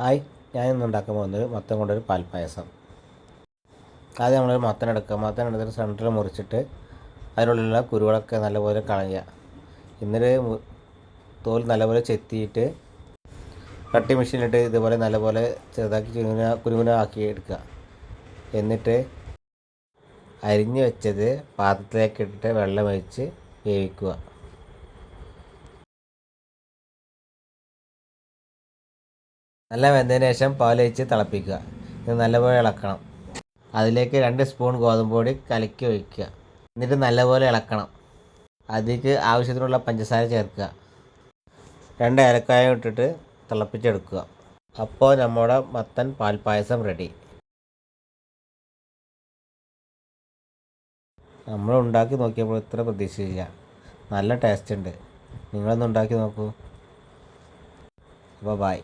Hi ഞാൻ ഇന്ന് ഉണ്ടാക്കാൻ പോകുന്നത് മത്തം കൊണ്ടൊരു പാൽപ്പായസം ആദ്യം നമ്മളൊരു മത്തൻ എടുക്കുക മത്തൻ എടുത്തിട്ട് സെന്ററിൽ മുറിച്ചിട്ട് അതിനുള്ളിലുള്ള കുരുവളൊക്കെ നല്ലപോലെ കളയുക. ഇന്നലെ തോൽ നല്ലപോലെ ചെത്തിയിട്ട് കട്ടി മെഷീനിലിട്ട് ഇതുപോലെ നല്ലപോലെ ചെറുതാക്കി ചുരുങ്ങുന കുരുമുന ആക്കി എടുക്കുക. എന്നിട്ട് അരിഞ്ഞ് വെച്ചത് പാത്രത്തിലേക്ക് ഇട്ടിട്ട് വെള്ളം ഒഴിച്ച് വേവിക്കുക. നല്ല വെന്തതിന് ശേഷം പാലൊഴിച്ച് തിളപ്പിക്കുക. ഇത് നല്ലപോലെ ഇളക്കണം. അതിലേക്ക് രണ്ട് സ്പൂൺ ഗോതമ്പ് പൊടി കലക്കി ഒഴിക്കുക. എന്നിട്ട് നല്ലപോലെ ഇളക്കണം. അതിലേക്ക് ആവശ്യത്തിനുള്ള പഞ്ചസാര ചേർക്കുക. രണ്ട് ഏലക്കായ ഇട്ടിട്ട് തിളപ്പിച്ചെടുക്കുക. അപ്പോൾ നമ്മുടെ മത്തൻ പാൽപ്പായസം റെഡി നമ്മൾ ഉണ്ടാക്കി നോക്കിയപ്പോൾ ഇത്ര പ്രതീക്ഷിച്ചില്ല നല്ല ടേസ്റ്റ് ഉണ്ട്. നിങ്ങളൊന്ന് ഉണ്ടാക്കി നോക്കൂ. അപ്പോൾ ബായ്